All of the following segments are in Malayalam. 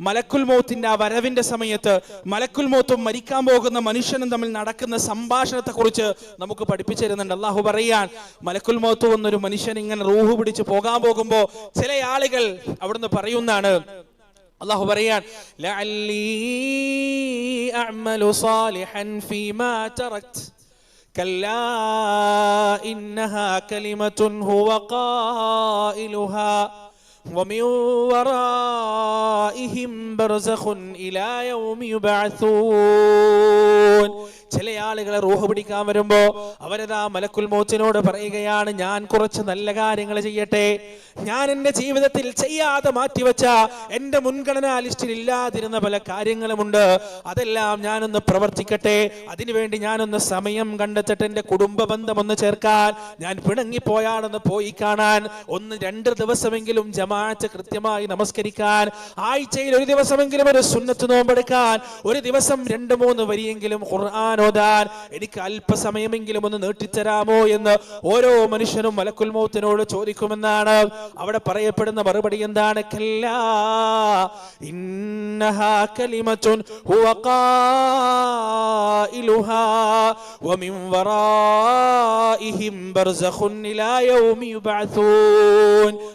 മലക്കുൽ മൗത്തിന്റെ ആ വരവിന്റെ സമയത്ത് മലക്കുൽ മൗത്തും മരിക്കാൻ പോകുന്ന മനുഷ്യനും തമ്മിൽ നടക്കുന്ന സംഭാഷണത്തെ കുറിച്ച് നമുക്ക് പഠിപ്പിച്ചു തരുന്നുണ്ട് അള്ളാഹു പറയാൻ മലക്കുൽ മൗത്ത് വന്നൊരു മനുഷ്യൻ ഇങ്ങനെ റൂഹ് പിടിച്ച് പോകാൻ പോകുമ്പോ ചില ആളുകൾ അവിടുന്ന് പറയുന്നതാണ് അള്ളാഹു പറയാൻ ലഅല്ലി അഅ്മലു സാലിഹൻ ഫീമാ തറക്ത് كلا إنها كلمة هو قائلها ومن ورائهم برزخ إلى يوم يبعثون ചില ആളുകളെ റൂഹ് പിടിക്കാൻ വരുമ്പോ അവരതാ മലക്കുൽ മോച്ചിനോട് പറയുകയാണ് ഞാൻ കുറച്ച് നല്ല കാര്യങ്ങൾ ചെയ്യട്ടെ ഞാൻ എന്റെ ജീവിതത്തിൽ ചെയ്യാതെ മാറ്റിവെച്ച എന്റെ മുൻഗണനാ ലിസ്റ്റിൽ ഇല്ലാതിരുന്ന പല കാര്യങ്ങളുമുണ്ട് അതെല്ലാം ഞാനൊന്ന് പ്രവർത്തിക്കട്ടെ അതിനുവേണ്ടി ഞാനൊന്ന് സമയം കണ്ടെത്തിട്ട് എന്റെ കുടുംബ ബന്ധം ഒന്ന് ചേർക്കാൻ ഞാൻ പിണങ്ങിപ്പോയാണെന്ന് പോയി കാണാൻ ഒന്ന് രണ്ട് ദിവസമെങ്കിലും ജമാഅത്ത് കൃത്യമായി നമസ്കരിക്കാൻ ആഴ്ചയിൽ ഒരു ദിവസമെങ്കിലും ഒരു സുന്നത്ത് നോമ്പെടുക്കാൻ ഒരു ദിവസം രണ്ട് മൂന്ന് വരിയെങ്കിലും ഖുർആൻ ഓതാൻ എനിക്ക് അല്പസമയമെങ്കിലും ഒന്ന് നീട്ടിത്തരാമോ എന്ന് ഓരോ മനുഷ്യനും മലക്കുൽ മൗത്തിനോട് ചോദിക്കുമെന്നാണ് അവിടെ പറയപ്പെടുന്ന മറുപടി എന്താണ്?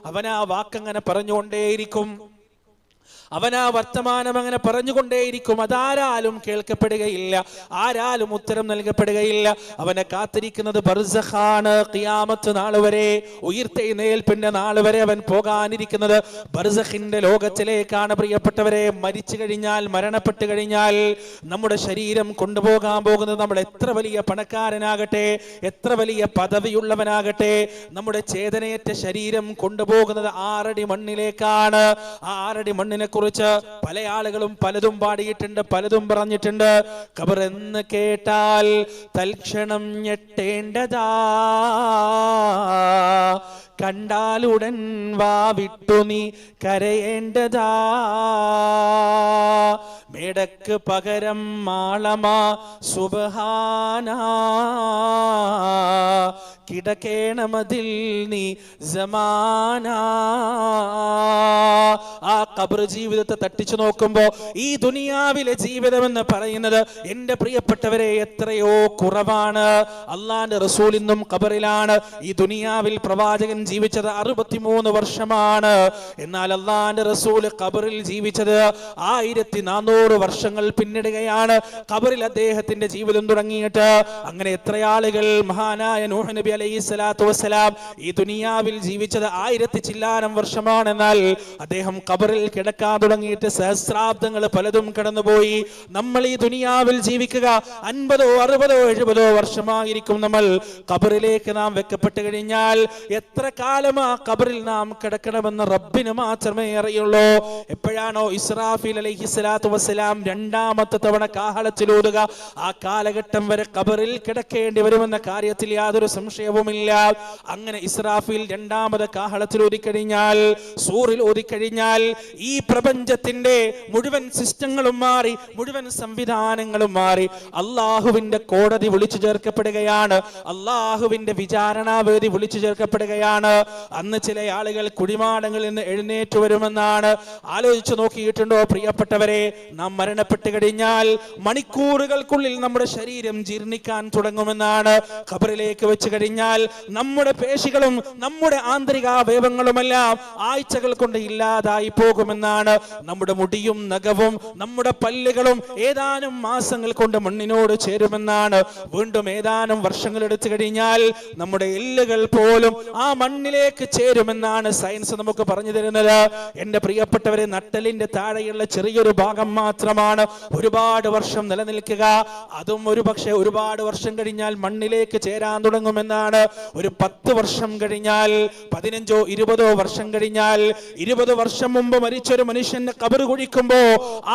അവൻ ആ വാക്കങ്ങനെ പറഞ്ഞുകൊണ്ടേയിരിക്കും. അവൻ ആ വർത്തമാനം അങ്ങനെ പറഞ്ഞുകൊണ്ടേയിരിക്കും. അതാരാലും കേൾക്കപ്പെടുകയില്ല. ആരാലും ഉത്തരം നൽകപ്പെടുകയില്ല. അവനെ കാത്തിരിക്കുന്നത് ബർസഖാണ്. ഖിയാമത്ത് നാൾ വരെ ഉയർത്തെഴുന്നേൽപ്പിന്റെ നാൾ വരെ അവൻ പോകാനിരിക്കുന്നത് ബർസഖിന്റെ ലോകത്തിലേക്കാണ്. പ്രിയപ്പെട്ടവരെ മരിച്ചു കഴിഞ്ഞാൽ മരണപ്പെട്ടു കഴിഞ്ഞാൽ നമ്മുടെ ശരീരം കൊണ്ടുപോകാൻ പോകുന്നത് നമ്മൾ എത്ര വലിയ പണക്കാരനാകട്ടെ എത്ര വലിയ പദവിയുള്ളവനാകട്ടെ നമ്മുടെ ചേതനയറ്റ ശരീരം കൊണ്ടുപോകുന്നത് ആറടി മണ്ണിലേക്കാണ്. ആറടി മണ്ണിനെ കുറിച്ച് പല ആളുകളും പലതും പാടിയിട്ടുണ്ട് പലതും പറഞ്ഞിട്ടുണ്ട്. ഖബർ എന്ന് കേട്ടാൽ തൽക്ഷണം ഞെട്ടേണ്ടതാ. കണ്ടാലുടൻ വാ വിട്ടു നീ കരയേണ്ടതാ. മേടക്ക് പകരം മാളമാ സുബഹാന. കിടക്കേണമതിൽ നീ സമാന. ആ കബർ ജീവിതത്തെ തട്ടിച്ചു നോക്കുമ്പോ ഈ ദുനിയാവിലെ ജീവിതം എന്ന് പറയുന്നത് എന്റെ പ്രിയപ്പെട്ടവരെ എത്രയോ കുറവാണ്. അള്ളാന്റെ റസൂൽ ഇന്നും കബറിലാണ് ഈ ദുനിയാവിൽ പ്രവാചകൻ ജീവിച്ചത് അറുപത്തിമൂന്ന് വർഷമാണ്. എന്നാൽ അള്ളാന്റെ റസൂൽ ഖബറിൽ ജീവിച്ചത് ആയിരത്തി നാനൂറ് വർഷങ്ങൾ പിന്നിടുകയാണ്. ഖബറിൽ അദ്ദേഹത്തിന്റെ ജീവിതം തുടങ്ങിയിട്ട് അങ്ങനെ എത്ര ആളുകൾ മഹാനായ നൂഹ് നബി അലൈഹി സ്വലാത്തു വസ്സലാം ഈ ദുനിയാവിൽ ജീവിച്ചത് ആയിരത്തി ചില്ലാനം വർഷമാണെന്നാൽ അദ്ദേഹം ഖബറിൽ കിടക്കാൻ തുടങ്ങിയിട്ട് സഹസ്രാബ്ദങ്ങൾ പലതും കടന്നുപോയി. നമ്മൾ ഈ ദുനിയാവിൽ ജീവിക്കുക അൻപതോ അറുപതോ എഴുപതോ വർഷമായിരിക്കും നമ്മൾ ഖബറിലേക്ക് നാം വെക്കപ്പെട്ട് കഴിഞ്ഞാൽ എത്ര കാലം ആ കബറിൽ നാം കിടക്കണമെന്ന് റബ്ബിന് മാത്രമേ അറിയുള്ളൂ. എപ്പോഴാണോ ഇസ്രാഫിൽ അലൈഹി സ്വലാത്തു വസ്സലാം രണ്ടാമത്തെ തവണ കാഹളത്തിലൂതുക ആ കാലഘട്ടം വരെ കബറിൽ കിടക്കേണ്ടി വരുമെന്ന കാര്യത്തിൽ യാതൊരു സംശയവുമില്ല. അങ്ങനെ ഇസ്രാഫിൽ രണ്ടാമത് കാഹളത്തിൽ ഊതിക്കഴിഞ്ഞാൽ സൂറിൽ ഊതിക്കഴിഞ്ഞാൽ ഈ പ്രപഞ്ചത്തിന്റെ മുഴുവൻ സിസ്റ്റങ്ങളും മാറി മുഴുവൻ സംവിധാനങ്ങളും മാറി. അള്ളാഹുവിന്റെ കോടതി വിളിച്ചു ചേർക്കപ്പെടുകയാണ്. അള്ളാഹുവിന്റെ വിചാരണാവേദി വിളിച്ചു ചേർക്കപ്പെടുകയാണ്. അന്ന് ചില ആളുകൾ കുടിമാടങ്ങളിൽ നിന്ന് എഴുന്നേറ്റ് വരുമെന്നാണ് ആലോചിച്ചു നോക്കിയിട്ടുണ്ടോ പ്രിയപ്പെട്ടവരെ? നാം മരണപ്പെട്ട് കഴിഞ്ഞാൽ മണിക്കൂറുകൾക്കുള്ളിൽ നമ്മുടെ ശരീരം ജീർണിക്കാൻ തുടങ്ങുമെന്നാണ് ഖബറിലേക്ക് വെച്ച് കഴിഞ്ഞാൽ നമ്മുടെ പേശികളും നമ്മുടെ ആന്തരിക അവയവങ്ങളുമെല്ലാം ആഴ്ചകൾ കൊണ്ട് ഇല്ലാതായി പോകുമെന്നാണ് നമ്മുടെ മുടിയും നഖവും നമ്മുടെ പല്ലുകളും ഏതാനും മാസങ്ങൾ കൊണ്ട് മണ്ണിനോട് ചേരുമെന്നാണ്. വീണ്ടും ഏതാനും വർഷങ്ങൾ എടുത്തു കഴിഞ്ഞാൽ നമ്മുടെ എല്ലുകൾ പോലും ആ മണ്ണിലേക്ക് ചേരുമെന്നാണ് സയൻസ് നമുക്ക് പറഞ്ഞു തരുന്നത്. എന്റെ പ്രിയപ്പെട്ടവരെ നട്ടലിന്റെ താഴെയുള്ള ചെറിയൊരു ഭാഗം മാത്രമാണ് ഒരുപാട് വർഷം നിലനിൽക്കുക. അതും ഒരു പക്ഷേ ഒരുപാട് വർഷം കഴിഞ്ഞാൽ മണ്ണിലേക്ക് ചേരാൻ തുടങ്ങുമെന്നാണ്. ഒരു പത്ത് വർഷം കഴിഞ്ഞാൽ പതിനഞ്ചോ ഇരുപതോ വർഷം കഴിഞ്ഞാൽ ഇരുപത് വർഷം മുമ്പ് മരിച്ചൊരു മനുഷ്യന്റെ കബറ് കുഴിക്കുമ്പോ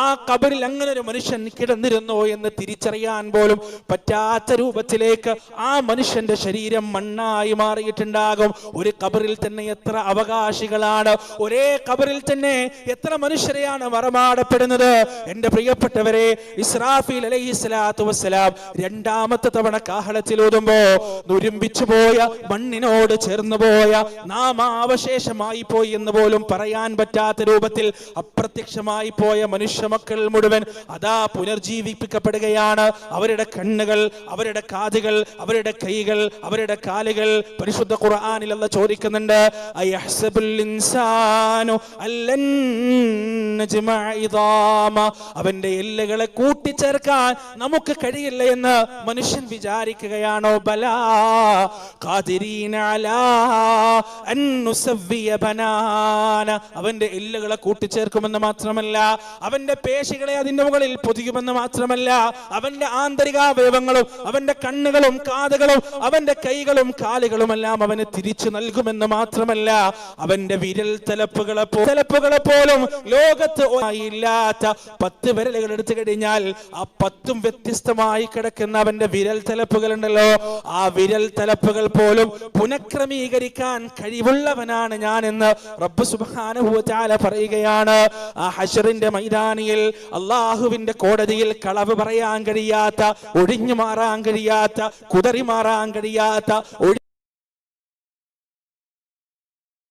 ആ കബറിൽ അങ്ങനെ ഒരു മനുഷ്യൻ കിടന്നിരുന്നു എന്ന് തിരിച്ചറിയാൻ പോലും പറ്റാത്ത രൂപത്തിലേക്ക് ആ മനുഷ്യന്റെ ശരീരം മണ്ണായി മാറിയിട്ടുണ്ടാകും. ഒരു കബറിൽ തന്നെ എത്ര അവകാശികളാണ് ഒരേ കബറിൽ തന്നെ എത്ര മനുഷ്യരെയാണ് വറമാടപ്പെടുന്നത് എന്റെ പ്രിയപ്പെട്ടവരെ ഇസ്രാഫിൽ അലൈഹി സ്വലാത്തു വസ്സലാം രണ്ടാമത്തെ തവണ കാഹളത്തിൽ ഊതുമ്പോ നുരുമ്പിച്ചു പോയ മണ്ണിനോട് ചേർന്നു പോയ നാമാവശേഷമായി പോയി എന്ന് പോലും പറയാൻ പറ്റാത്ത രൂപത്തിൽ അപ്രത്യക്ഷമായി പോയ മനുഷ്യ മക്കൾ മുഴുവൻ അതാ പുനർജീവിപ്പിക്കപ്പെടുകയാണ്. അവരുടെ കണ്ണുകൾ അവരുടെ കാതുകൾ അവരുടെ കൈകൾ അവരുടെ കാലുകൾ പരിശുദ്ധ ഖുർആനിൽ ചോദിക്കുന്നുണ്ട് അവന്റെ എല്ലുകളെ കൂട്ടിച്ചേർക്കാൻ നമുക്ക് കഴിയില്ല എന്ന് മനുഷ്യൻ വിചാരിക്കുകയാണോ? ബല അവന്റെ എല്ലുകളെ കൂട്ടിച്ചേർക്കുമെന്ന് മാത്രമല്ല അവന്റെ പേശികളെ അതിന്റെ മുകളിൽ പൊതിയുമെന്ന് മാത്രമല്ല അവന്റെ ആന്തരികാവയവങ്ങളും അവന്റെ കണ്ണുകളും കാതുകളും അവന്റെ കൈകളും കാലുകളും എല്ലാം അവന് തിരിച്ചു നൽകുമെന്ന് മാത്രമല്ല അവന്റെ വിരൽ തലപ്പുകളെ തലപ്പുകളെ പോലും ലോകത്ത് ഇല്ലാത്ത പത്ത് വിരലുകൾ എടുത്തു കഴിഞ്ഞാൽ ആ പത്തും വ്യത്യസ്തമായി കിടക്കുന്ന അവന്റെ വിരൽ തലപ്പുകൾ ഉണ്ടല്ലോ ആ വിരൽ തലപ്പുകൾ പോലും പുനഃക്രമീകരിക്കാൻ കഴിവുള്ളവനാണ് ഞാൻ എന്ന് റബ്ബ് തആല പറയുകയാണ്. ആ ഹഷറിന്റെ മൈതാനിയിൽ അള്ളാഹുവിന്റെ കോടതിയിൽ കളവ് പറയാൻ കഴിയാത്ത ഒഴിഞ്ഞു മാറാൻ കഴിയാത്ത കുതറി മാറാൻ കഴിയാത്ത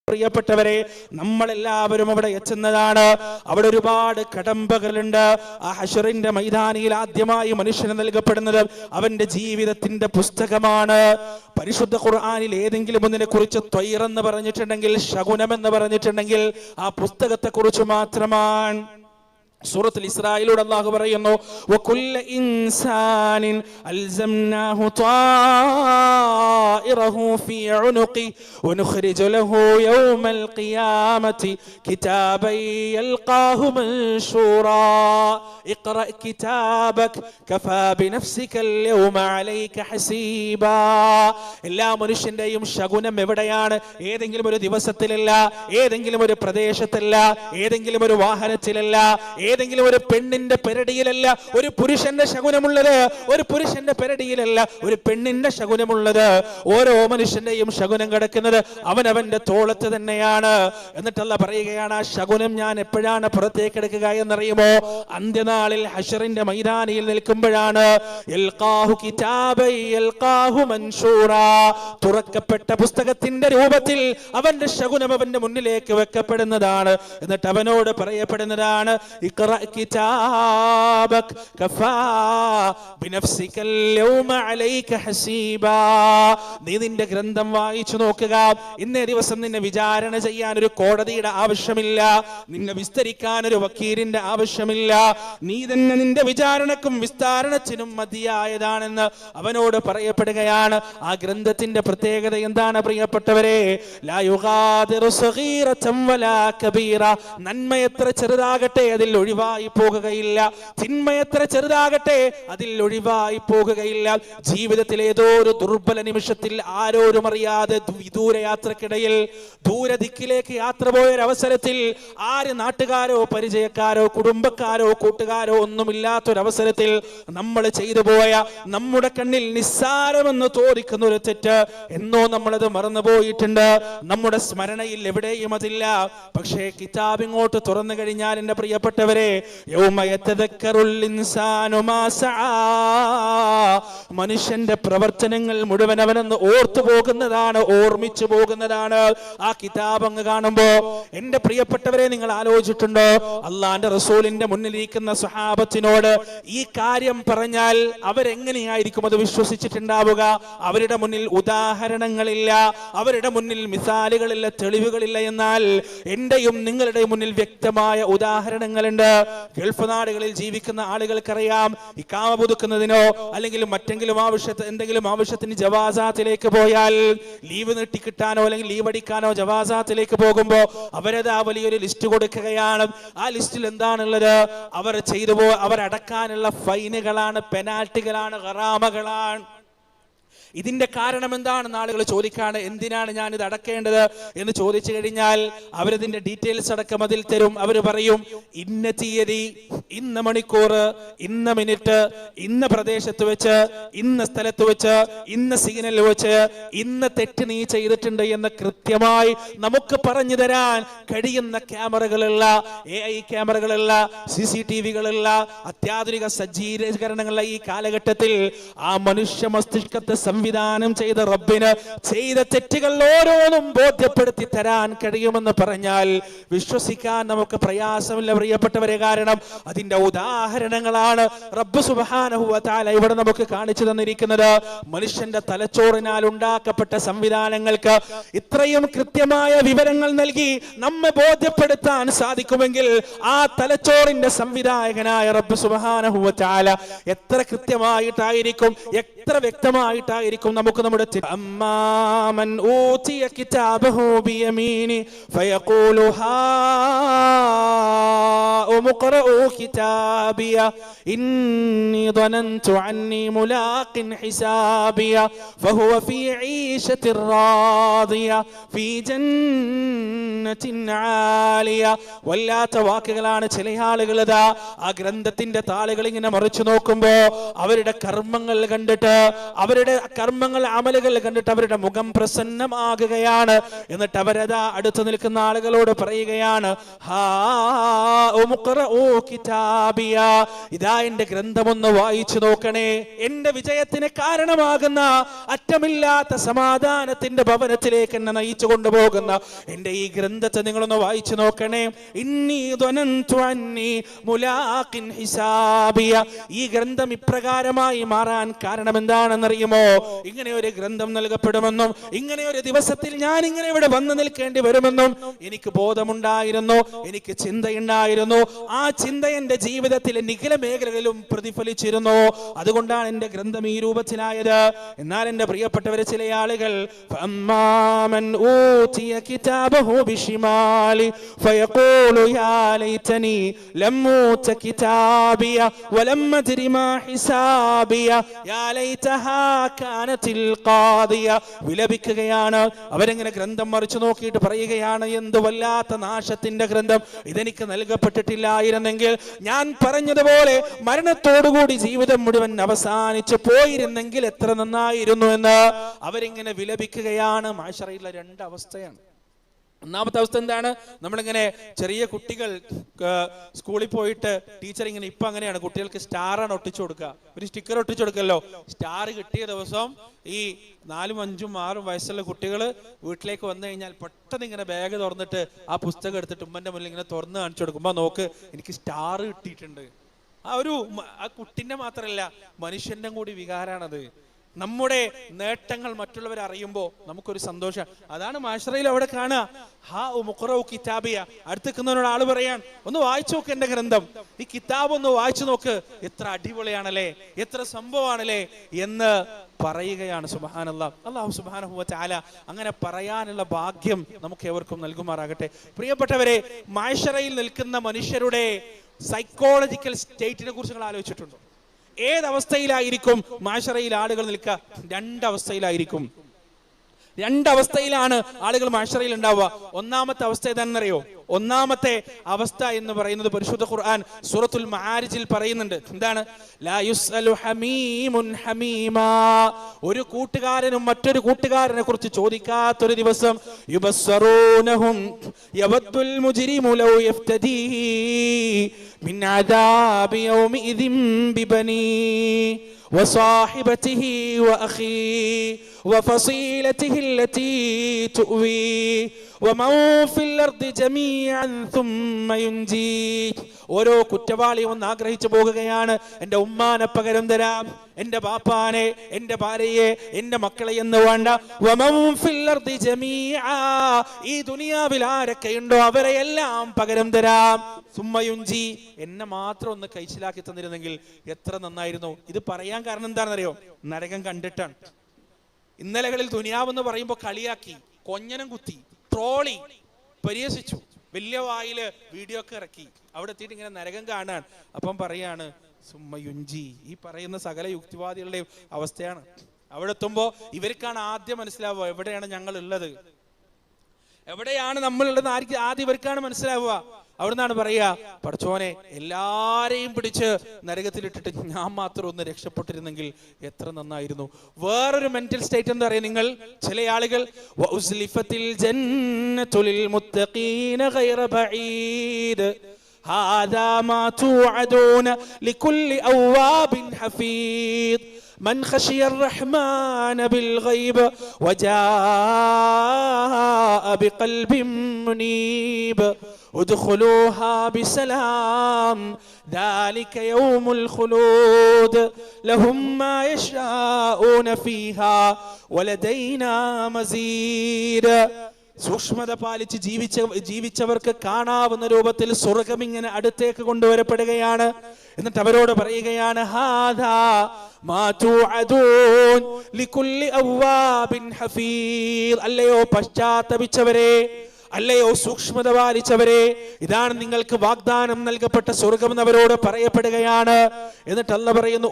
പ്രിയപ്പെട്ടവരെ നമ്മളെല്ലാവരും അവിടെ എത്തുന്നതാണ്. അവിടെ ഒരുപാട് കടമ്പകളുണ്ട്. ആ ഹഷറിന്റെ മൈതാനിയിൽ ആദ്യമായി മനുഷ്യന് നൽകപ്പെടുന്നത് അവന്റെ ജീവിതത്തിന്റെ പുസ്തകമാണ്. പരിശുദ്ധ ഖുർആാനിൽ ഏതെങ്കിലും ഒന്നിനെ കുറിച്ച് ത്വയറെന്ന് പറഞ്ഞിട്ടുണ്ടെങ്കിൽ ശകുനം എന്ന് പറഞ്ഞിട്ടുണ്ടെങ്കിൽ ആ പുസ്തകത്തെ കുറിച്ച് മാത്രമാണ്. സൂറത്തുൽ ഇസ്രായേലോട് അല്ലാഹു പറയുന്നു വകുല്ല ഇൻസാനിൻ അൽസംനാഹു طائره في عنقه ونخرج له يوم القيامة كتابا يلقاه منشورا اقرأ كتابك كفى بنفسك اليوم عليك حسيبا എല്ലാ മനുഷ്യന്റെയും ശകുനം എവിടെയാണ് ഏതെങ്കിലും ഒരു ദിവസത്തിലല്ല ഏതെങ്കിലും ഒരു പ്രദേശത്തല്ല ഏതെങ്കിലും ഒരു വാഹനത്തിലല്ല ഏതെങ്കിലും ഒരു പെണ്ണിന്റെ പെരടിയിലല്ല ഒരു പുരുഷന്റെ ശകുനമുള്ളത് ഒരു പുരുഷന്റെ പെരടിയിലല്ല ഒരു പെണ്ണിന്റെ ശകുനമുള്ളത്. ഓരോ മനുഷ്യന്റെയും ശകുനം കിടക്കുന്നത് അവനവന്റെ തോളത്ത് തന്നെയാണ്. എന്നിട്ടല്ല പറയുകയാണ് ആ ശകുനം ഞാൻ എപ്പോഴാണ് പുറത്തേക്ക് എടുക്കുക എന്നറിയുമോ? അന്ത്യനാളിൽ ഹഷറിന്റെ മൈതാനിയിൽ നിൽക്കുമ്പോഴാണ്. തുറക്കപ്പെട്ട പുസ്തകത്തിന്റെ രൂപത്തിൽ അവന്റെ ശകുനം അവന്റെ മുന്നിലേക്ക് വെക്കപ്പെടുന്നതാണ്. എന്നിട്ട് അവനോട് പറയപ്പെടുന്നതാണ് ഇഖ്റ كتابك. كفى بنفسك اليوم عليك حسيبا. നീ നിന്റെ ഗ്രന്ഥം വായിച്ചു നോക്കുക. ഇന്നേ ദിവസം നിന്നെ വിചാരണ ചെയ്യാൻ ഒരു കോടതിയുടെ ആവശ്യമില്ല. നിന്നെ വിസ്തരിക്കാൻ ഒരു വക്കീലിന്റെ ആവശ്യമില്ല. നീ തന്നെ നിന്റെ വിചാരണക്കും വിസ്താരണത്തിനും മതിയായതാണെന്ന് അവനോട് പറയപ്പെടുകയാണ്. ആ ഗ്രന്ഥത്തിന്റെ പ്രത്യേകത എന്താണ് പ്രിയപ്പെട്ടവരെ? നന്മ എത്ര ചെറുതാകട്ടെ അതിൽ ഒഴിവായി പോകുകയില്ല. തിന്മ എത്ര ചെറുതാകട്ടെ അതിൽ ഒഴിവായി പോകുകയില്ല. ജീവിതത്തിൽ ഏതോ ഒരു ദുർബല നിമിഷത്തിൽ ആരോരും അറിയാതെ ദൂരയാത്രക്കിടയിൽ ദൂരദിക്കിലേക്ക് യാത്ര പോയൊരവസരത്തിൽ ആര് നാട്ടുകാരോ പരിചയക്കാരോ കുടുംബക്കാരോ കൂട്ടുകാരോ ഒന്നുമില്ലാത്തൊരവസരത്തിൽ നമ്മൾ ചെയ്തു പോയ നമ്മുടെ കണ്ണിൽ നിസ്സാരമെന്ന് തോന്നിക്കുന്ന ഒരു തെറ്റ്. എന്നോ നമ്മളത് മറന്നുപോയിട്ടുണ്ട് നമ്മുടെ സ്മരണയിൽ എവിടെയും അതില്ല. പക്ഷേ കിതാബ് ഇങ്ങോട്ട് തുറന്നു കഴിഞ്ഞാൽ എന്റെ പ്രിയപ്പെട്ടവരെ. മനുഷ്യന്റെ പ്രവർത്തനങ്ങൾ മുഴുവൻ അവനെന്ന് ഓർത്തു പോകുന്നതാണ് ഓർമ്മിച്ചു പോകുന്നതാണ്. ആ കിതാബ് അങ്ങ് കാണുമ്പോ എന്റെ പ്രിയപ്പെട്ടവരെ നിങ്ങൾ ആലോചിച്ചിട്ടുണ്ടോ? അള്ളാന്റെ റസൂലിന്റെ മുന്നിലിരിക്കുന്ന സ്വഹാബത്തിനോട് ഈ കാര്യം പറഞ്ഞാൽ അവരെങ്ങനെയായിരിക്കും അത് വിശ്വസിച്ചിട്ടുണ്ടാവുക? അവരുടെ മുന്നിൽ ഉദാഹരണങ്ങളില്ല അവരുടെ മുന്നിൽ മിസാലുകളില്ല തെളിവുകളില്ല എന്നാൽ എന്റെയും നിങ്ങളുടെയും മുന്നിൽ വ്യക്തമായ ഉദാഹരണങ്ങളുണ്ട്. ഗൾഫ് നാടുകളിൽ ജീവിക്കുന്ന ആളുകൾക്കറിയാം ഇക്കാമ പുതുക്കുന്നതിനോ അല്ലെങ്കിൽ മറ്റെങ്കിലും ആവശ്യത്തിന് എന്തെങ്കിലും ആവശ്യത്തിന് ജവാസാത്തിലേക്ക് പോയാൽ ലീവ് നീട്ടി കിട്ടാനോ അല്ലെങ്കിൽ ലീവ് അടിക്കാനോ ജവാസാത്തിലേക്ക് പോകുമ്പോൾ അവരത് ആ വലിയൊരു ലിസ്റ്റ് കൊടുക്കുകയാണ്. ആ ലിസ്റ്റിൽ എന്താണുള്ളത്? അവർ ചെയ്തു പോ അവരടക്കാനുള്ള ഫൈനുകളാണ് പെനാൽറ്റികളാണ് ഹറാമകളാണ്. ഇതിന്റെ കാരണം എന്താണെന്ന് ആളുകൾ ചോദിക്കാണ് എന്തിനാണ് ഞാൻ ഇത് അടക്കേണ്ടത്? എന്ന് ചോദിച്ചു കഴിഞ്ഞാൽ അവരതിന്റെ ഡീറ്റെയിൽസ് അടക്കം അതിൽ തരും. അവർ പറയും ഇന്ന തീയതി ഇന്ന മണിക്കൂർ ഇന്ന മിനിറ്റ് ഇന്ന പ്രദേശത്ത് വെച്ച് ഇന്ന സ്ഥലത്ത് വെച്ച് ഇന്ന സിഗ്നൽ വെച്ച് ഇന്ന തെറ്റ് നീ ചെയ്തിട്ടുണ്ട് എന്ന് കൃത്യമായി നമുക്ക് പറഞ്ഞു തരാൻ കഴിയുന്ന ക്യാമറകളുള്ള എ ഐ ക്യാമറകളുള്ള സി സി ടി വികളുള്ള അത്യാധുനിക സജ്ജീകരണങ്ങളുള്ള ഈ കാലഘട്ടത്തിൽ ആ മനുഷ്യ മസ്തിഷ്കത്തെ സംവിധാനം ചെയ്ത റബ്ബിന് ചെയ്ത തെറ്റുകൾ ഓരോന്നും ബോധ്യപ്പെടുത്തി തരാൻ കഴിയുമെന്ന് പറഞ്ഞാൽ വിശ്വസിക്കാൻ നമുക്ക് പ്രയാസമില്ല പ്രിയപ്പെട്ടവരെ. കാരണം അതിന്റെ ഉദാഹരണങ്ങളാണ് റബ്ബ് തആല ഇവിടെ നമുക്ക് കാണിച്ചു തന്നിരിക്കുന്നത്. മനുഷ്യന്റെ തലച്ചോറിനാൽ ഉണ്ടാക്കപ്പെട്ട സംവിധാനങ്ങൾക്ക് ഇത്രയും കൃത്യമായ വിവരങ്ങൾ നൽകി നമ്മെ ബോധ്യപ്പെടുത്താൻ സാധിക്കുമെങ്കിൽ ആ തലച്ചോറിന്റെ സംവിധായകനായ റബ്ബ് തആല എത്ര കൃത്യമായിട്ടായിരിക്കും എത്ര വ്യക്തമായിട്ടായിരിക്കും നമുക്ക് നമ്മുടെ തെ- അമ്മാമൻ ഊതിയ കിതാബഹു ബിയമീനി ഫയഖൂലു ഹാഉം اقرؤوا كتابي إني ظننت عني ملاق حسابي فهو في عيشة راضية في جنة عالية വല്ലാത്ത വാക്കുകളാണ് ചില ആളുകൾ ഇതാ ആ ഗ്രന്ഥത്തിന്റെ താളുകൾ ഇങ്ങനെ മറിച്ചു നോക്കുമ്പോ അവരുടെ കർമ്മങ്ങൾ കണ്ടിട്ട് അവരുടെ കർമ്മങ്ങൾ അമലുകൾ കണ്ടിട്ട് അവരുടെ മുഖം പ്രസന്നമാകുകയാണ്. എന്നിട്ട് അവരതാ അടുത്ത് നിൽക്കുന്ന ആളുകളോട് പറയുകയാണ്. ഇതാ എന്റെ ഗ്രന്ഥമൊന്ന് വായിച്ചു നോക്കണേ. എന്റെ വിജയത്തിന് കാരണമാകുന്ന അറ്റമില്ലാത്ത സമാധാനത്തിന്റെ ഭവനത്തിലേക്ക് എന്നെ നയിച്ചു കൊണ്ടുപോകുന്ന എന്റെ ഈ ഗ്രന്ഥത്തെ നിങ്ങളൊന്ന് വായിച്ചു നോക്കണേ. ഇന്നി ഹിസാബിയ. ഈ ഗ്രന്ഥം ഇപ്രകാരമായി മാറാൻ കാരണം എന്താണെന്നറിയുമോ ഇങ്ങനെ ഒരു ഗ്രന്ഥം നൽകപ്പെടുമെന്നും ഇങ്ങനെ ഒരു ദിവസത്തിൽ ഞാൻ ഇങ്ങനെ ഇവിടെ വന്നു നിൽക്കേണ്ടി വരുമെന്നും എനിക്ക് ബോധമുണ്ടായിരുന്നു എനിക്ക് ചിന്തയുണ്ടായിരുന്നു. ആ ചിന്ത എന്റെ ജീവിതത്തിലെ നിഖില മേഖലകളിലും പ്രതിഫലിച്ചിരുന്നു. അതുകൊണ്ടാണ് എന്റെ ഗ്രന്ഥം ഈ രൂപത്തിലായത്. എന്നാൽ എന്റെ പ്രിയപ്പെട്ടവരെ ചില ആളുകൾ കിതാബിയ ഹിസാബിയ യാ ലൈതഹാ കാനത്തിൽ ഖാദിയ വിലപിക്കുകയാണ്. അവരെങ്ങനെ ഗ്രന്ഥം മറിച്ചു നോക്കിയിട്ട് പറയുകയാണ് എന്ത് വല്ലാത്ത നാശത്തിന്റെ ഗ്രന്ഥം. ഇതെനിക്ക് നൽകപ്പെട്ടിട്ടില്ലായിരുന്നെങ്കിൽ ഞാൻ പറഞ്ഞതുപോലെ മരണത്തോടുകൂടി ജീവിതം മുഴുവൻ അവസാനിച്ചു പോയിരുന്നെങ്കിൽ എത്ര നന്നായിരുന്നു എന്ന്. അവരിങ്ങനെ വിലപിക്കുകയാണ്. മാഷറയിലെ രണ്ട് അവസ്ഥയാണ്. ഒന്നാമത്തെ അവസ്ഥ എന്താണ്? നമ്മളിങ്ങനെ ചെറിയ കുട്ടികൾ സ്കൂളിൽ പോയിട്ട് ടീച്ചർ ഇങ്ങനെ ഇപ്പൊ അങ്ങനെയാണ്. കുട്ടികൾക്ക് സ്റ്റാറാണ് ഒട്ടിച്ചു കൊടുക്കുക. ഒരു സ്റ്റിക്കർ ഒട്ടിച്ചു കൊടുക്കല്ലോ. സ്റ്റാർ കിട്ടിയ ദിവസം ഈ നാലും അഞ്ചും ആറും വയസ്സുള്ള കുട്ടികൾ വീട്ടിലേക്ക് വന്നു കഴിഞ്ഞാൽ പെട്ടെന്ന് ഇങ്ങനെ ബാഗ് തുറന്നിട്ട് ആ പുസ്തകം എടുത്തിട്ട് ഉമ്മന്റെ മുന്നിൽ ഇങ്ങനെ തുറന്ന് കാണിച്ചു കൊടുക്കുമ്പോ നോക്ക് എനിക്ക് സ്റ്റാർ കിട്ടിയിട്ടുണ്ട്. ആ ഒരു ആ കുട്ടിന്റെ മാത്രമല്ല മനുഷ്യന്റെ കൂടി വികാരാണത്. നമ്മുടെ നേട്ടങ്ങൾ മറ്റുള്ളവർ അറിയുമ്പോൾ നമുക്കൊരു സന്തോഷം. അതാണ് മാഷറയിൽ അവിടെ കാണുക. ഹാ മുഖറോ കിതാബിയ. അടുത്തിക്കുന്നവരോട് ആൾ പറയാൻ ഒന്ന് വായിച്ചു നോക്ക് എന്റെ ഗ്രന്ഥം. ഈ കിതാബ് ഒന്ന് വായിച്ചു നോക്ക്. എത്ര അടിപൊളിയാണല്ലേ? എത്ര സംഭവമാണല്ലേ? എന്ന് പറയുകയാണ് സുബഹാനല്ല. അള്ളാഹു സുബാന അങ്ങനെ പറയാനുള്ള ഭാഗ്യം നമുക്ക് ഏവർക്കും നൽകുമാറാകട്ടെ. പ്രിയപ്പെട്ടവരെ മാഷറയിൽ നിൽക്കുന്ന മനുഷ്യരുടെ സൈക്കോളജിക്കൽ സ്റ്റേറ്റിനെ കുറിച്ച് നിങ്ങൾ ആലോചിച്ചിട്ടുണ്ടോ? ഏതവസ്ഥയിലായിരിക്കും മാഷറയിൽ ആളുകൾ നിൽക്കുക? രണ്ടവസ്ഥയിലായിരിക്കും. രണ്ടവസ്ഥയിലാണ് ആളുകൾ മാഷറയിൽ ഉണ്ടാവുക. ഒന്നാമത്തെ അവസ്ഥ ഏതാണെന്നറിയോ? ഒന്നാമത്തെ അവസ്ഥ എന്ന് പറയുന്നത് പരിശുദ്ധ ഖുർആൻ സൂറത്തുൽ മആരിജിൽ പറയുന്നുണ്ട്. എന്താണ്? ഒരു കൂട്ടുകാരനും മറ്റൊരു കൂട്ടുകാരനെ കുറിച്ച് ചോദിക്കാത്തൊരു ദിവസം وصاحبته واخيه وفصيلته التي تؤويه ഓരോ കുറ്റവാളിയും ഒന്ന് ആഗ്രഹിച്ചു പോകുകയാണ്. എന്റെ ഉമ്മാനെ പകരം തരാം. എന്റെ ബാപ്പാനെ എന്റെ ഭാര്യയെ എന്റെ മക്കളെ എന്ന് വേണ്ട. ഈ ദുനിയാവിൽ ആരൊക്കെയുണ്ടോ അവരെ എല്ലാം പകരം തരാം. സുമ്മയുഞ്ചി എന്നെ മാത്രം ഒന്ന് കൈച്ചിലാക്കി തന്നിരുന്നെങ്കിൽ എത്ര നന്നായിരുന്നു. ഇത് പറയാൻ കാരണം എന്താണെന്നറിയോ? നരകം കണ്ടിട്ടാണ്. ഇന്നലകളിൽ ദുനിയാവെന്ന് പറയുമ്പോൾ കളിയാക്കി കൊഞ്ഞനം കുത്തി. ട്രോളി പരിഹസിച്ചു. വലിയ വായിൽ വീഡിയോ ഒക്കെ ഇറക്കി. അവിടെ എത്തിയിട്ട് ഇങ്ങനെ നരകം കാണാൻ. അപ്പം പറയാണ് സുമ്മയുഞ്ചി ഈ പറയുന്ന സകല യുക്തിവാദികളുടെയും അവസ്ഥയാണ്. അവിടെ എത്തുമ്പോൾ ഇവർക്കാണ് ആദ്യം മനസ്സിലാവുക എവിടെയാണ് ഞങ്ങൾ ഉള്ളത് എവിടെയാണ് നമ്മളുള്ളത് ആർക്ക് ആദ്യം ഇവർക്കാണ് മനസ്സിലാവുക? അവിടുന്നാണ് പറയാ പഠിച്ചോനെ എല്ലാരെയും പിടിച്ച് നരകത്തിലിട്ടിട്ട് ഞാൻ മാത്രം ഒന്ന് രക്ഷപ്പെട്ടിരുന്നെങ്കിൽ എത്ര നന്നായിരുന്നു വേറൊരു മെന്റൽ സ്റ്റേറ്റ് എന്താ പറയാ നിങ്ങൾ ചില ആളുകൾ വഉസ്ലിഫത്തിൽ ജന്നത്തുൽ മുത്തഖീന ഗൈറ ബഈദ് هذا ما توعدون لكل أواب حفيظ من خشي الرحمن بالغيب وجاء بقلب منيب ادخلوها بسلام ذلك يوم الخلود لهم ما يشاءون فيها ولدينا مزيد സൂക്ഷ്മത പാലിച്ച് ജീവിച്ച ജീവിച്ചവർക്ക് കാണാവുന്ന രൂപത്തിൽ സ്വർഗം ഇങ്ങനെ അടുത്തേക്ക് കൊണ്ടുവരപ്പെടുകയാണ് എന്നിട്ട് അവരോട് പറയുകയാണ് ഹാദാ മാ തുഅദൂൻ ലികുല്ലി അവ്വാബിൻ ഹഫീർ അല്ലയോ പശ്ചാത്തപിച്ചവരെ അല്ലയോ സൂക്ഷ്മത പാലിച്ചവരെ ഇതാണ് നിങ്ങൾക്ക് വാഗ്ദാനം നൽകപ്പെട്ട സ്വർഗം എന്നവരോട് പറയപ്പെടുകയാണ്. എന്നിട്ട് പറയുന്നു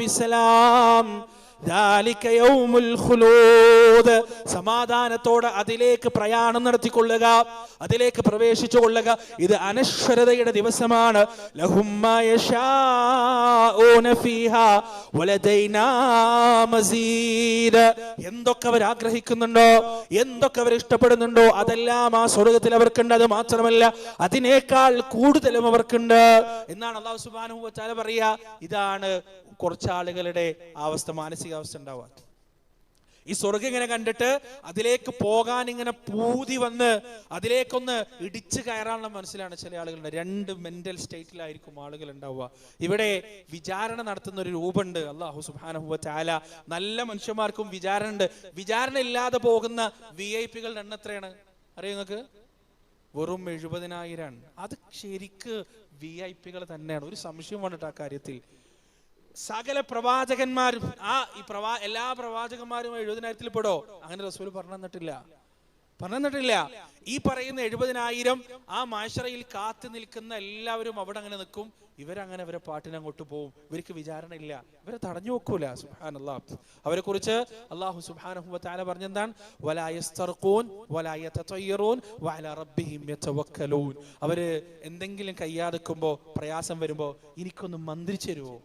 ബിസലാം. സമാധാനത്തോടെ അതിലേക്ക് പ്രയാണം നടത്തിക്കൊള്ളുക അതിലേക്ക് പ്രവേശിച്ചു കൊള്ളുക. ഇത് അനശ്വരതയുടെ ദിവസമാണ്. എന്തൊക്കെ അവർ ആഗ്രഹിക്കുന്നുണ്ടോ എന്തൊക്കെ അവർ ഇഷ്ടപ്പെടുന്നുണ്ടോ അതെല്ലാം ആ സ്വർഗത്തിൽ അവർക്കുണ്ട്. അത് മാത്രമല്ല അതിനേക്കാൾ കൂടുതലും അവർക്കുണ്ട്. എന്നാണ് അള്ളാഹു സുബാനു വ തആല പറയാ ഇതാണ് കുറച്ച് ആളുകളുടെ അവസ്ഥ മാനസികാവസ്ഥ ഉണ്ടാവാം ഈ സ്വർഗം ഇങ്ങനെ കണ്ടിട്ട് അതിലേക്ക് പോകാൻ ഇങ്ങനെ പൂതി വന്ന് അതിലേക്കൊന്ന് ഇടിച്ചു കയറാനുള്ള മനസ്സിലാണ് ചില ആളുകളുണ്ട്. രണ്ട് മെന്റൽ സ്റ്റേറ്റിലായിരിക്കും ആളുകൾ ഉണ്ടാവുക. ഇവിടെ വിചാരണ നടത്തുന്ന ഒരു രൂപമുണ്ട്. അള്ളാഹു സുബാനഹുവ ചാല നല്ല മനുഷ്യന്മാർക്കും വിചാരണ ഉണ്ട്. വിചാരണ ഇല്ലാതെ പോകുന്ന വി ഐ പികളുടെ എണ്ണം എത്രയാണ്? അറിയോ നിങ്ങൾക്ക്? വെറും എഴുപതിനായിരമാണ് അത് ശരിക്ക് വി ഐ പികൾ തന്നെയാണ്. ഒരു സംശയം വന്നിട്ട് ആ കാര്യത്തിൽ സകല പ്രവാചകന്മാരും ആ ഈ പ്രവാ എല്ലാ പ്രവാചകന്മാരും എഴുപതിനായിരത്തിൽ പെടോ? അങ്ങനെ റസൂൽ പറഞ്ഞു തന്നിട്ടില്ല പറഞ്ഞു തന്നിട്ടില്ല ഈ പറയുന്ന എഴുപതിനായിരം ആ മാഷറയിൽ കാത്തു നിൽക്കുന്ന എല്ലാവരും അവിടെ അങ്ങനെ നിൽക്കും. ഇവരങ്ങനെ അവരെ പാട്ടിന് അങ്ങോട്ട് പോകും ഇവർക്ക് വിചാരണ ഇല്ല ഇവരെ തടഞ്ഞു വെക്കൂല. സുഹാൻ അള്ളാഹ് അവരെ കുറിച്ച് അള്ളാഹു താല പറഞ്ഞെന്താണ് അവർ എന്തെങ്കിലും കയ്യാതെക്കുമ്പോ പ്രയാസം വരുമ്പോ എനിക്കൊന്ന് മന്ത്രിച്ചു തരുമോ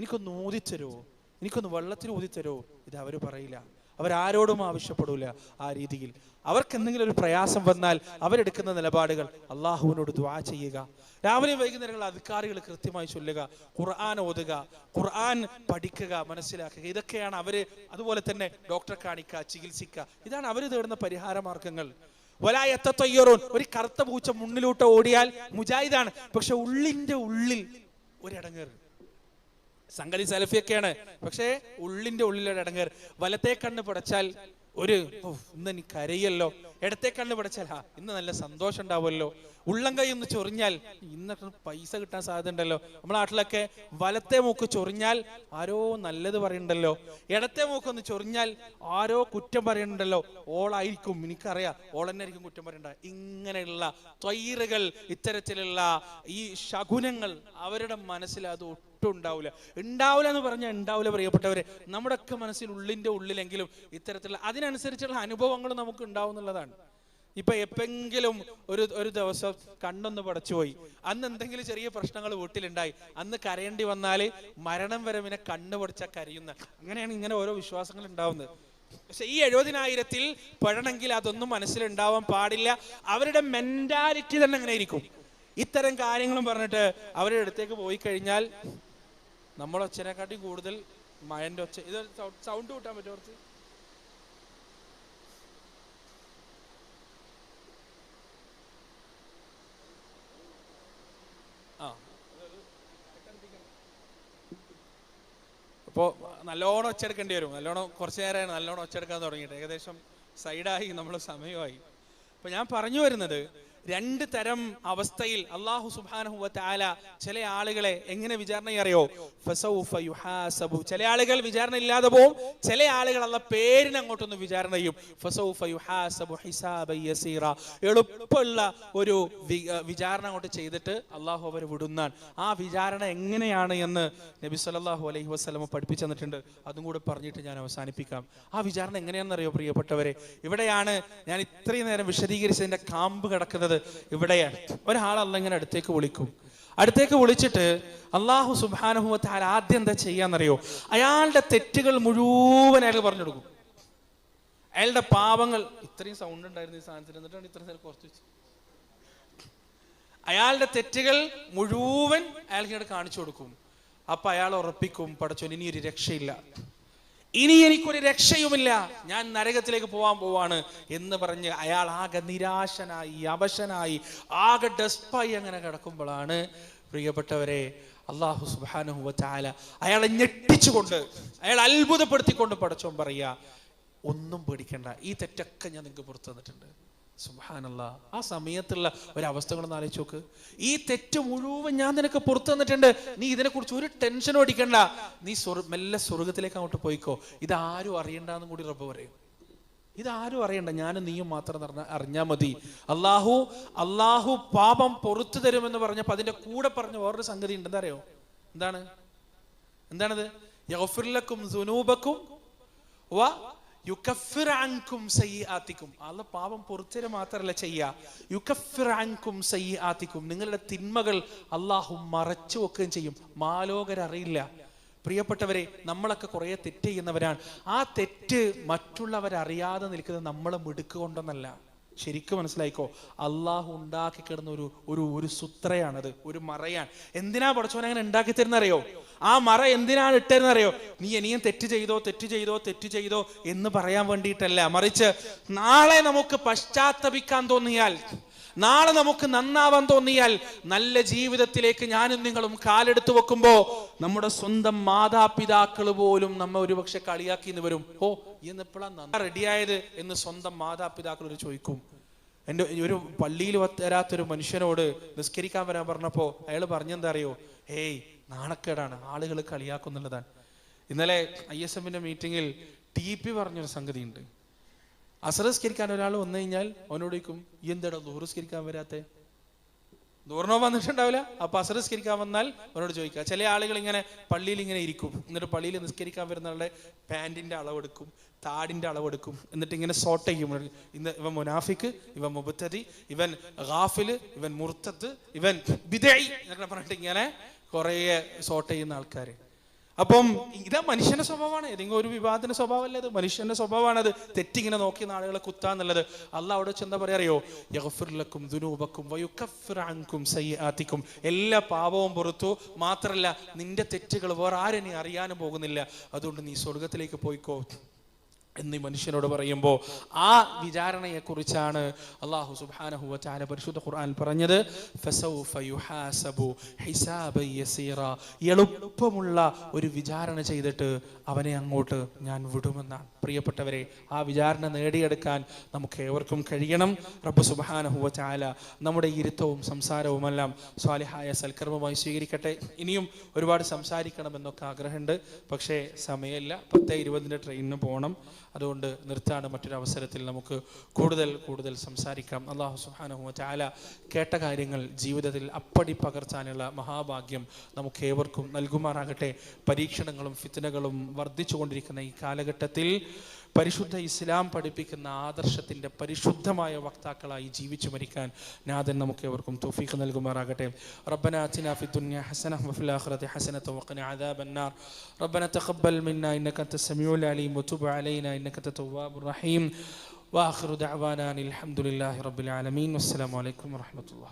എനിക്കൊന്ന് ഊതിത്തരുമോ എനിക്കൊന്ന് വെള്ളത്തിൽ ഊതിത്തരുമോ ഇത് അവർ പറയില്ല. അവരാരോടും ആവശ്യപ്പെടില്ല ആ രീതിയിൽ. അവർക്ക് എന്തെങ്കിലും ഒരു പ്രയാസം വന്നാൽ അവരെടുക്കുന്ന നിലപാടുകൾ അള്ളാഹുവിനോട് ദ്വാ ചെയ്യുക. രാവിലെ വൈകുന്നേരങ്ങൾ അധികാരികൾ കൃത്യമായി ചൊല്ലുക. ഖുർആൻ ഓതുക. ഖുർആൻ പഠിക്കുക മനസ്സിലാക്കുക. ഇതൊക്കെയാണ് അവർ അതുപോലെ തന്നെ ഡോക്ടറെ കാണിക്കുക ചികിത്സിക്കുക. ഇതാണ് അവർ തേടുന്ന പരിഹാര മാർഗങ്ങൾ. വലായത്തയ്യറോൻ ഒരു കറുത്ത പൂച്ച മുന്നിലോട്ട് ഓടിയാൽ മുജാഹിദാണ്. പക്ഷെ ഉള്ളിന്റെ ഉള്ളിൽ ഒരിടങ്ങേറ്. സംഗതി സെൽഫിയൊക്കെയാണ് പക്ഷേ ഉള്ളിന്റെ ഉള്ളിലൊരു അടങ്ങർ വലത്തെ കണ്ണ് പടച്ചാൽ ഒരു "ഓ, ഇന്ന് എനിക്ക് കരയല്ലോ. ഇടത്തെ കണ്ണ് പടച്ചാൽ ആ ഇന്ന് നല്ല സന്തോഷം ഉണ്ടാവുമല്ലോ. ഉള്ളം കൈ ഒന്ന് ചൊറിഞ്ഞാൽ ഇന്നൊക്കെ പൈസ കിട്ടാൻ സാധ്യത ഉണ്ടല്ലോ. നമ്മുടെ നാട്ടിലൊക്കെ വലത്തെ മൂക്ക് ചൊറിഞ്ഞാൽ ആരോ നല്ലത് പറയുന്നുണ്ടല്ലോ. ഇടത്തെ മൂക്ക് ഒന്ന് ചൊറിഞ്ഞാൽ ആരോ കുറ്റം പറയുന്നുണ്ടല്ലോ. ഓളായിരിക്കും എനിക്കറിയാം ആയിരിക്കും കുറ്റം പറയണ്ട. ഇങ്ങനെയുള്ള ത്വയറുകൾ ഇത്തരത്തിലുള്ള ഈ ശകുനങ്ങൾ അവരുടെ മനസ്സിൽ അത് ഒട്ടും ഉണ്ടാവില്ല ഉണ്ടാവില്ല എന്ന് പറഞ്ഞാൽ ഉണ്ടാവില്ല പ്രിയപ്പെട്ടവരെ. നമ്മുടെയൊക്കെ മനസ്സിൽ ഉള്ളിന്റെ ഉള്ളിലെങ്കിലും ഇത്തരത്തിലുള്ള അതിനനുസരിച്ചുള്ള അനുഭവങ്ങൾ നമുക്ക് ഉണ്ടാവുന്നുള്ളതാണ് ഇപ്പൊ എപ്പെങ്കിലും ഒരു ഒരു ദിവസം കണ്ണൊന്ന് പടച്ചുപോയി അന്ന് എന്തെങ്കിലും ചെറിയ പ്രശ്നങ്ങൾ വീട്ടിലുണ്ടായി. അന്ന് കരയേണ്ടി വന്നാൽ മരണം വരെ പിന്നെ കണ്ണ് പടിച്ച കരയുന്ന അങ്ങനെയാണ് ഇങ്ങനെ ഓരോ വിശ്വാസങ്ങൾ ഉണ്ടാവുന്നത്. പക്ഷെ ഈ എഴുപതിനായിരത്തിൽ പെടണമെങ്കിൽ അതൊന്നും മനസ്സിലുണ്ടാവാൻ പാടില്ല. അവരുടെ മെന്റാലിറ്റി തന്നെ അങ്ങനെ ഇരിക്കും ഇത്തരം കാര്യങ്ങളും പറഞ്ഞിട്ട് അവരുടെ അടുത്തേക്ക് പോയി കഴിഞ്ഞാൽ നമ്മളെ ഒച്ചനെക്കാട്ടി കൂടുതൽ മയന്റെ ഒച്ച. ഇത് സൗണ്ട് കൂട്ടാൻ പറ്റുമോ കുറച്ച്? അപ്പോൾ നല്ലോണം ഒച്ചെടുക്കേണ്ടി വരും. നല്ലോണം കുറച്ച് നേരമാണ് നല്ലോണം ഒച്ചെടുക്കാൻ തുടങ്ങിയിട്ട്. ഏകദേശം സൈഡായി നമ്മൾ സമയമായി. അപ്പൊ ഞാൻ പറഞ്ഞു വരുന്നത് രണ്ട് തരം അവസ്ഥയിൽ അള്ളാഹു തആല ചില ആളുകളെ എങ്ങനെ വിചാരണ അറിയോ യുഹാസബു. ചില ആളുകൾ വിചാരണ ഇല്ലാതെ പോവും. ചില ആളുകൾ അള്ള പേരിന് അങ്ങോട്ടൊന്ന് വിചാരണ ചെയ്യും. യുഹാസബു എളുപ്പമുള്ള ഒരു വിചാരണ അങ്ങോട്ട് ചെയ്തിട്ട് അള്ളാഹു അവരെ വിടുന്നാണ് ആ വിചാരണ എങ്ങനെയാണ് എന്ന് നബി സല്ലല്ലാഹു അലൈഹി വസ്ലമ പഠിപ്പിച്ചു തന്നിട്ടുണ്ട്. അതും കൂടെ പറഞ്ഞിട്ട് ഞാൻ അവസാനിപ്പിക്കാം. ആ വിചാരണ എങ്ങനെയാണെന്നറിയോ പ്രിയപ്പെട്ടവരെ? ഇവിടെയാണ് ഞാൻ ഇത്രയും നേരം വിശദീകരിച്ചതിന്റെ കാമ്പ് കിടക്കുന്നത്. പറയുന്നത് ഇവിടെയാണ്. ഒരാൾ അല്ല ഇങ്ങനെ അടുത്തേക്ക് വിളിക്കും. അടുത്തേക്ക് വിളിച്ചിട്ട് അള്ളാഹു സുബാനുഭവത്താൽ ആദ്യം എന്താ ചെയ്യാന്നറിയോ? അയാളുടെ തെറ്റുകൾ മുഴുവൻ അയാൾ പറഞ്ഞു കൊടുക്കും. അയാളുടെ പാപങ്ങൾ ഇത്രയും സൗണ്ട് ഉണ്ടായിരുന്നു ഈ സാധനത്തിന് എന്നിട്ടാണ് ഇത്ര നേരം കുറച്ച് അയാളുടെ തെറ്റുകൾ മുഴുവൻ അയാൾക്ക് ഇങ്ങോട്ട് കാണിച്ചു കൊടുക്കും. അപ്പൊ അയാൾ ഉറപ്പിക്കും പടച്ചോൻ ഇനി ഒരു രക്ഷയില്ല. ഇനി എനിക്കൊരു രക്ഷയുമില്ല. ഞാൻ നരകത്തിലേക്ക് പോവാൻ പോവാണ് എന്ന് പറഞ്ഞ് അയാൾ ആകെ നിരാശനായി അവശനായി ആകെ ഡെസ്പായി അങ്ങനെ കിടക്കുമ്പോഴാണ് പ്രിയപ്പെട്ടവരെ അള്ളാഹു സുബാനുഹുവ ചാല അയാളെ ഞെട്ടിച്ചുകൊണ്ട് അയാൾ അത്ഭുതപ്പെടുത്തിക്കൊണ്ട് പടച്ചോൻ പറയുക ഒന്നും പേടിക്കണ്ട. ഈ തെറ്റൊക്കെ ഞാൻ നിങ്ങൾക്ക് പുറത്തു തന്നിട്ടുണ്ട്. സുബാനല്ല ആ സമയത്തുള്ള ഒരവസ്ഥകളൊന്ന് ആലോചിച്ച് നോക്ക്. ഈ തെറ്റ് മുഴുവൻ ഞാൻ നിനക്ക് പുറത്തു തന്നിട്ടുണ്ട്. നീ ഇതിനെക്കുറിച്ച് ഒരു ടെൻഷനും അടിക്കണ്ട. നീ സ്വർഗ മെല്ലെ സ്വർഗത്തിലേക്ക് അങ്ങോട്ട് പോയിക്കോ. ഇത് ഇതാരും അറിയണ്ടെന്നും കൂടി റബ്ബ് പറയും. ഇതാരും അറിയണ്ട. ഞാനും നീയും മാത്രം അറിഞ്ഞ അറിഞ്ഞാൽ മതി. അള്ളാഹു അള്ളാഹു പാപം പുറത്തു തരുമെന്ന് പറഞ്ഞപ്പോൾ അതിന്റെ കൂടെ പറഞ്ഞ വേറൊരു സംഗതി ഉണ്ട് എന്താ അറിയോ? എന്താണ്? എന്താണത് യൗഫുല്ലക്കും സുനൂബക്കും അല്ല പാപം പൊറുത്തര മാത്രമല്ല ചെയ്യുക നിങ്ങളുടെ തിന്മകൾ അള്ളാഹു മറച്ചു വെക്കുകയും ചെയ്യും. മാലോകരറിയില്ല. പ്രിയപ്പെട്ടവരെ നമ്മളൊക്കെ കുറേ തെറ്റ് ചെയ്യുന്നവരാണ്. ആ തെറ്റ് മറ്റുള്ളവരറിയാതെ നിൽക്കുന്നത് നമ്മളെ മിടുക്കുകൊണ്ടെന്നല്ല ശരിക്കും മനസ്സിലായിക്കോ? അള്ളാഹു ഉണ്ടാക്കി കിടന്ന ഒരു ഒരു ഒരു സുത്രയാണത് ഒരു മറയാണ്. എന്തിനാ പഠിച്ചവൻ അങ്ങനെ ഉണ്ടാക്കി തരുന്നറിയോ? ആ മറ എന്തിനാണ് ഇട്ടരുന്നറിയോ നീ ഇനിയും തെറ്റ് ചെയ്തോ തെറ്റ് ചെയ്തോ തെറ്റ് ചെയ്തോ എന്ന് പറയാൻ വേണ്ടിയിട്ടല്ല. മറിച്ച് നാളെ നമുക്ക് പശ്ചാത്തപിക്കാൻ തോന്നിയാൽ നാളെ നമുക്ക് നന്നാവാൻ തോന്നിയാൽ നല്ല ജീവിതത്തിലേക്ക് ഞാനും നിങ്ങളും കാലെടുത്ത് വെക്കുമ്പോ നമ്മുടെ സ്വന്തം മാതാപിതാക്കൾ പോലും നമ്മ ഒരുപക്ഷെ കളിയാക്കി എന്ന് വരും ഓ ഇന്ന് എപ്പോഴാണ് റെഡിയായത് എന്ന് സ്വന്തം മാതാപിതാക്കൾ ഒരു ചോദിക്കും. എന്റെ ഒരു പള്ളിയിൽ വരാത്തൊരു മനുഷ്യനോട് നിസ്കരിക്കാൻ വരാൻ പറഞ്ഞപ്പോ അയാൾ പറഞ്ഞെന്താ അറിയോ ഏയ് നാണക്കേടാണ്. ആളുകൾ കളിയാക്കുന്നുള്ളതാണ്. ഇന്നലെ ഐ എസ് എമ്മിന്റെ മീറ്റിങ്ങിൽ ടി പി പറഞ്ഞൊരു സംഗതി ഉണ്ട് അസറസ്കരിക്കാൻ ഒരാൾ വന്നു കഴിഞ്ഞാൽ അവനോട് ചോദിക്കും ഈ എന്താടാ ദൂറസ്കരിക്കാൻ വരാത്തെ? ദൂർണോ വന്നിട്ടുണ്ടാവില്ല. അപ്പൊ അസറസ്കരിക്കാൻ വന്നാൽ അവനോട് ചോദിക്കുക. ചില ആളുകൾ ഇങ്ങനെ പള്ളിയിൽ ഇങ്ങനെ ഇരിക്കും. എന്നിട്ട് പള്ളിയിൽ നിസ്കരിക്കാൻ വരുന്ന ആളുടെ പാന്റിന്റെ അളവെടുക്കും താടിന്റെ അളവെടുക്കും എന്നിട്ട് ഇങ്ങനെ സോട്ട് ചെയ്യും. ഇന്ന് ഇവൻ മുനാഫിക്ക് ഇവൻ മുബത്തരി ഇവൻ ഗാഫിൽ ഇവൻ മുർത്തത്ത് ഇവൻ ബിദൈ എന്നൊക്കെ പറഞ്ഞിട്ട് ഇങ്ങനെ കുറേ സോട്ട് ചെയ്യുന്ന ആൾക്കാർ അപ്പം ഇതാ മനുഷ്യന്റെ സ്വഭാവമാണ്. ഏതെങ്കിലും ഒരു വിവാദത്തിന്റെ സ്വഭാവമല്ല അത്? മനുഷ്യന്റെ സ്വഭാവമാണത്. തെറ്റിങ്ങനെ നോക്കി ആളുകളെ കുത്താന്നുള്ളത് അല്ല അവിടെ ചെന്താ പറയാറിയോ യഗ്ഫിർലക്കും ദുനൂബക്കും വയുക്കഫിർ അൻകും സയ്യാത്തിക്കും എല്ലാ പാപവും പുറത്തു. മാത്രല്ല നിന്റെ തെറ്റുകൾ വേറെ ആരെയും അറിയാനും പോകുന്നില്ല. അതുകൊണ്ട് നീ സ്വർഗത്തിലേക്ക് പോയിക്കോ. എന്നീ മനുഷ്യനോട് പറയുമ്പോൾ ആ വിചാരണയെക്കുറിച്ചാണ് അള്ളാഹു സുബ്ഹാനഹു വതആല പരിശുദ്ധ ഖുർആൻ പറഞ്ഞത് എളുപ്പമുള്ള ഒരു വിചാരണ ചെയ്തിട്ട് അവനെ അങ്ങോട്ട് ഞാൻ വിടുമെന്നാണ്. പ്രിയപ്പെട്ടവരെ ആ വിചാരണ നേടിയെടുക്കാൻ നമുക്ക് ഏവർക്കും കഴിയണം. റബ്ബ് ചാല നമ്മുടെ ഇരുത്തവും സംസാരവുമെല്ലാം സ്വാലിഹായ സൽക്കർമ്മമായി സ്വീകരിക്കട്ടെ. ഇനിയും ഒരുപാട് സംസാരിക്കണമെന്നൊക്കെ ആഗ്രഹമുണ്ട്. പക്ഷേ സമയമില്ല. പത്ത് ഇരുപതിന്റെ ട്രെയിനിന് പോകണം. അതുകൊണ്ട് നിർത്താണ് മറ്റൊരവസരത്തിൽ നമുക്ക് കൂടുതൽ കൂടുതൽ സംസാരിക്കാം. അള്ളാഹു സുഹാനഹു ചാല കേട്ട കാര്യങ്ങൾ ജീവിതത്തിൽ അപ്പടി പകർത്താനുള്ള മഹാഭാഗ്യം നമുക്ക് ഏവർക്കും നൽകുമാറാകട്ടെ. പരീക്ഷണങ്ങളും ഫിത്തനകളും വർദ്ധിച്ചുകൊണ്ടിരിക്കുന്ന ഈ കാലഘട്ടത്തിൽ പരിശുദ്ധ ഇസ്ലാം പഠിപ്പിക്കുന്ന ആദർശത്തിന്റെ പരിശുദ്ധമായ വക്താക്കളായി ജീവിച്ചു മരിക്കാൻ നാഥൻ നമുക്ക് ഏവർക്കും തൗഫീഖ് നൽകുമാറാകട്ടെ ربنا آتنا في الدنيا حسنة وفي الآخرة حسنة وقنا عذاب النار ربنا تقبل منا إنك أنت السميع العليم وتب علينا إنك أنت التواب الرحيم وآخر دعوانا أن الحمد لله رب العالمين والسلام عليكم ورحمة الله